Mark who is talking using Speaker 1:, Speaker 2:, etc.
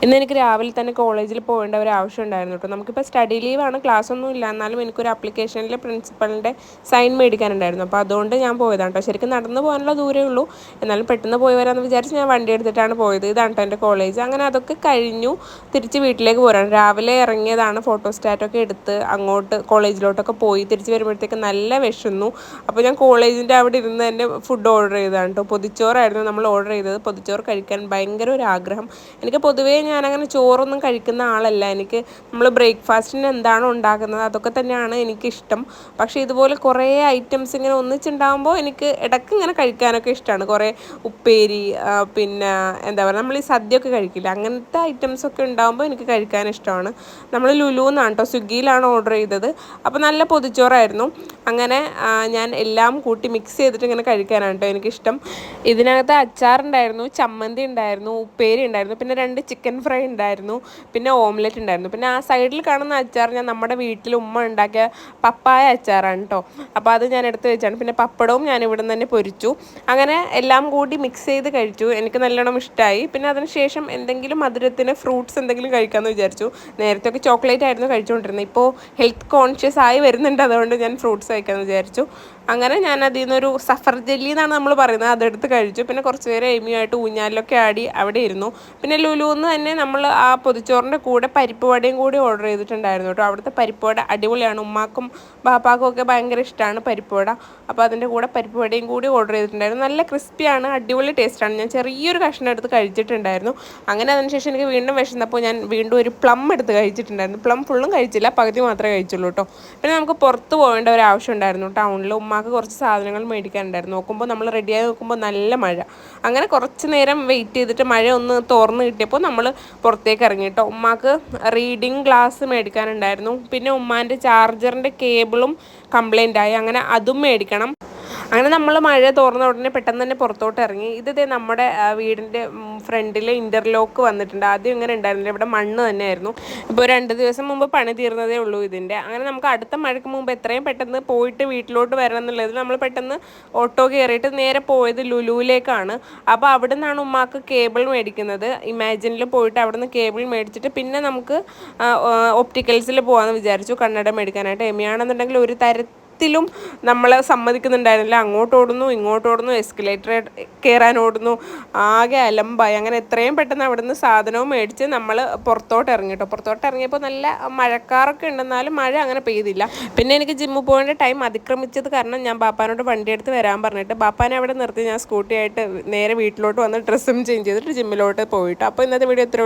Speaker 1: ഇന്ന് എനിക്ക് രാവിലെ തന്നെ കോളേജിൽ പോകേണ്ട ഒരു ആവശ്യം ഉണ്ടായിരുന്നു കേട്ടോ നമുക്കിപ്പോൾ സ്റ്റഡി ലീവാണ് ക്ലാസ് ഒന്നും ഇല്ല. എന്നാലും എനിക്കൊരു അപ്ലിക്കേഷനിൽ പ്രിൻസിപ്പളിന്റെ സൈൻ മേടിക്കാനുണ്ടായിരുന്നു. അപ്പോൾ അതുകൊണ്ട് ഞാൻ പോയതാണ് കേട്ടോ ശരിക്കും നടന്നു പോകാനുള്ള ദൂരമേ ഉള്ളൂ. എന്നാലും പെട്ടെന്ന് പോയി വരാമെന്ന് വിചാരിച്ച് ഞാൻ വണ്ടി എടുത്തിട്ടാണ് പോയത്. ഇതാണ് കേട്ടോ എന്റെ കോളേജ് അങ്ങനെ അതൊക്കെ കഴിഞ്ഞു. തിരിച്ച് വീട്ടിലേക്ക് പോരാണ് രാവിലെ ഇറങ്ങിയതാണ് ഫോട്ടോ സ്റ്റാറ്റൊക്കെ എടുത്ത് അങ്ങോട്ട് കോളേജിലോട്ടൊക്കെ പോയി. തിരിച്ച് വരുമ്പോഴത്തേക്ക് നല്ല വിശന്നു. അപ്പോൾ ഞാൻ കോളേജിന്റെ അവിടെ ഇരുന്ന് തന്നെ ഫുഡ് ഓർഡർ ചെയ്തതാണ് കേട്ടോ പൊതിച്ചോറായിരുന്നു നമ്മൾ ഓർഡർ ചെയ്തത്. പൊതിച്ചോറ് കഴിക്കാൻ ഭയങ്കര ഒരു ആഗ്രഹം. എനിക്ക് പൊതുവേ ഞാനങ്ങനെ ചോറൊന്നും കഴിക്കുന്ന ആളല്ല. എനിക്ക് നമ്മൾ ബ്രേക്ക്ഫാസ്റ്റിന് എന്താണോ ഉണ്ടാക്കുന്നത് അതൊക്കെ തന്നെയാണ് എനിക്കിഷ്ടം. പക്ഷേ ഇതുപോലെ കുറേ ഐറ്റംസ് ഇങ്ങനെ ഒന്നിച്ചുണ്ടാകുമ്പോൾ എനിക്ക് ഇടയ്ക്ക് ഇങ്ങനെ കഴിക്കാനൊക്കെ ഇഷ്ടമാണ് കുറേ ഉപ്പേരി പിന്നെ എന്താ പറയുക നമ്മൾ ഈ സദ്യയൊക്കെ കഴിക്കില്ല? അങ്ങനത്തെ ഐറ്റംസ് ഒക്കെ ഉണ്ടാകുമ്പോൾ എനിക്ക് കഴിക്കാൻ ഇഷ്ടമാണ്. നമ്മൾ ലുലു എന്നാണ് കേട്ടോ സ്വിഗ്ഗിയിലാണ് ഓർഡർ ചെയ്തത്. അപ്പോൾ നല്ല പൊതിച്ചോറായിരുന്നു. അങ്ങനെ ഞാൻ എല്ലാം കൂട്ടി മിക്സ് ചെയ്തിട്ട് ഇങ്ങനെ കഴിക്കാനാണ് കേട്ടോ എനിക്കിഷ്ടം. ഇതിനകത്ത് അച്ചാറുണ്ടായിരുന്നു ചമ്മന്തി ഉണ്ടായിരുന്നു ഉപ്പേരി ഉണ്ടായിരുന്നു പിന്നെ രണ്ട് ചിക്കൻ ഫ്രൈ ഉണ്ടായിരുന്നു പിന്നെ ഓംലെറ്റ് ഉണ്ടായിരുന്നു. പിന്നെ ആ സൈഡിൽ കാണുന്ന അച്ചാർ ഞാൻ നമ്മുടെ വീട്ടിൽ ഉമ്മ ഉണ്ടാക്കിയ പപ്പായ അച്ചാറാണ് കേട്ടോ അപ്പോൾ അത് ഞാൻ എടുത്ത് വെച്ചാണ്. പിന്നെ പപ്പടവും ഞാൻ ഇവിടെ തന്നെ പൊരിച്ചു. അങ്ങനെ എല്ലാം കൂടി മിക്സ് ചെയ്ത് കഴിച്ചു. എനിക്ക് നല്ലോണം ഇഷ്ടമായി പിന്നെ അതിനുശേഷം എന്തെങ്കിലും മധുരത്തിന് ഫ്രൂട്ട്സ് എന്തെങ്കിലും കഴിക്കാമെന്ന് വിചാരിച്ചു. നേരത്തെ ഒക്കെ ചോക്ലേറ്റ് ആയിരുന്നു കഴിച്ചുകൊണ്ടിരുന്നത് ഇപ്പോൾ ഹെൽത്ത് കോൺഷ്യസ് ആയി വരുന്നുണ്ട്. അതുകൊണ്ട് ഞാൻ ഫ്രൂട്ട്സ് കഴിക്കാമെന്ന് വിചാരിച്ചു. അങ്ങനെ ഞാൻ അതിൽ നിന്നൊരു സഫർ ജെല്ലി എന്നാണ് നമ്മൾ പറയുന്നത്. അതെടുത്ത് കഴിച്ചു. പിന്നെ കുറച്ച് നേരം എമിയുമായിട്ട് ഊഞ്ഞാലിലൊക്കെ ആടി അവിടെ ഇരുന്നു. പിന്നെ ലുലുന്ന് തന്നെ നമ്മൾ ആ പൊതിച്ചോറിന്റെ കൂടെ പരിപ്പ് വടയും കൂടി ഓർഡർ ചെയ്തിട്ടുണ്ടായിരുന്നു കേട്ടോ. അവിടുത്തെ പരിപ്പ് വട അടിപൊളിയാണ്. ഉമ്മാക്കും ബാപ്പാക്കും ഒക്കെ ഭയങ്കര ഇഷ്ടമാണ് പരിപ്പ് വട. അപ്പോൾ അതിന്റെ കൂടെ പരിപ്പ് വടയും കൂടി ഓർഡർ ചെയ്തിട്ടുണ്ടായിരുന്നു. നല്ല ക്രിസ്പിയാണ് അടിപൊളി ടേസ്റ്റാണ്. ഞാൻ ചെറിയൊരു കഷ്ണം എടുത്ത് കഴിച്ചിട്ടുണ്ടായിരുന്നു. അങ്ങനെ അതിനുശേഷം എനിക്ക് വീണ്ടും വിശന്നപ്പോൾ ഞാൻ വീണ്ടും ഒരു പ്ലം എടുത്ത് കഴിച്ചിട്ടുണ്ടായിരുന്നു. പ്ലം ഫുള്ളും കഴിച്ചില്ല. പകുതി മാത്രമേ കഴിച്ചുള്ളൂ കേട്ടോ. പിന്നെ നമുക്ക് പുറത്ത് പോകേണ്ട ഒരു ആവശ്യം ഉണ്ടായിരുന്നു. ടൗണിൽ ഉമ്മാക്ക് കുറച്ച് സാധനങ്ങൾ മേടിക്കാനുണ്ടായിരുന്നു. നോക്കുമ്പോൾ നമ്മൾ റെഡിയായി നോക്കുമ്പോൾ നല്ല മഴ. അങ്ങനെ കുറച്ച് നേരം വെയിറ്റ് ചെയ്തിട്ട് മഴ ഒന്ന് തുറന്ന് കിട്ടിയപ്പോൾ നമ്മൾ പുറത്തേക്ക് ഇറങ്ങി കേട്ടോ. ഉമ്മാക്ക് റീഡിങ് ഗ്ലാസ് മേടിക്കാനുണ്ടായിരുന്നു. പിന്നെ ഉമ്മാന്റെ ചാർജറിന്റെ കേബിളും കംപ്ലൈന്റ് ആയി. അങ്ങനെ അതും മേടിക്കണം. അങ്ങനെ നമ്മൾ മഴ തോർന്ന ഉടനെ പെട്ടെന്ന് തന്നെ പുറത്തോട്ട് ഇറങ്ങി. ഇത് നമ്മുടെ വീടിന്റെ ഫ്രണ്ടിൽ ഇന്റർലോക്ക് വന്നിട്ടുണ്ട്. ആദ്യം ഇങ്ങനെ ഉണ്ടായിരുന്നില്ല. ഇവിടെ മണ്ണ് തന്നെയായിരുന്നു. ഇപ്പോൾ രണ്ട് ദിവസം മുമ്പ് പണി തീർന്നതേ ഉള്ളൂ ഇതിന്റെ അങ്ങനെ നമുക്ക് അടുത്ത മഴയ്ക്ക് മുമ്പ് എത്രയും പെട്ടെന്ന് പോയിട്ട് വീട്ടിലോട്ട് വരണം എന്നുള്ളത് നമ്മൾ പെട്ടെന്ന് ഓട്ടോ കയറിയിട്ട് നേരെ പോയത് ലുലുവിലേക്കാണ്. അപ്പോൾ അവിടെ നിന്നാണ് ഉമ്മാക്ക് കേബിൾ മേടിക്കുന്നത്. ഇമാജിനിൽ പോയിട്ട് അവിടെ നിന്ന് കേബിൾ മേടിച്ചിട്ട് പിന്നെ നമുക്ക് ഒപ്റ്റിക്കൽസിൽ പോകാമെന്ന് വിചാരിച്ചു കണ്ണട മേടിക്കാനായിട്ട്. എമിയാണെന്നുണ്ടെങ്കിൽ ഒരു തരത്തിൽ ത്തിലും നമ്മൾ സമ്മതിക്കുന്നുണ്ടായിരുന്നില്ല. അങ്ങോട്ട് ഓടുന്നു ഇങ്ങോട്ട് ഓടുന്നു എസ്കലേറ്റർ കയറാൻ ഓടുന്നു ആകെ അലമ്പായി. അങ്ങനെ എത്രയും പെട്ടെന്ന് അവിടുന്ന് സാധനവും മേടിച്ച് നമ്മൾ പുറത്തോട്ട് ഇറങ്ങി കേട്ടോ പുറത്തോട്ട് ഇറങ്ങിയപ്പോൾ നല്ല മഴക്കാറൊക്കെ ഉണ്ടെന്നാലും മഴ അങ്ങനെ പെയ്തില്ല. പിന്നെ എനിക്ക് ജിമ്മിൽ പോകേണ്ട ടൈം അതിക്രമിച്ചത് കാരണം ഞാൻ ബാപ്പാനോട് വണ്ടി എടുത്ത് വരാൻ പറഞ്ഞിട്ട് ബാപ്പാനെ അവിടെ നിർത്തി. ഞാൻ സ്കൂട്ടിയായിട്ട് നേരെ വീട്ടിലോട്ട് വന്ന് ഡ്രസ്സും ചേഞ്ച് ചെയ്തിട്ട് ജിമ്മിലോട്ട് പോയിട്ട്. അപ്പോൾ ഇന്നത്തെ വീഡിയോ ഇത്രേ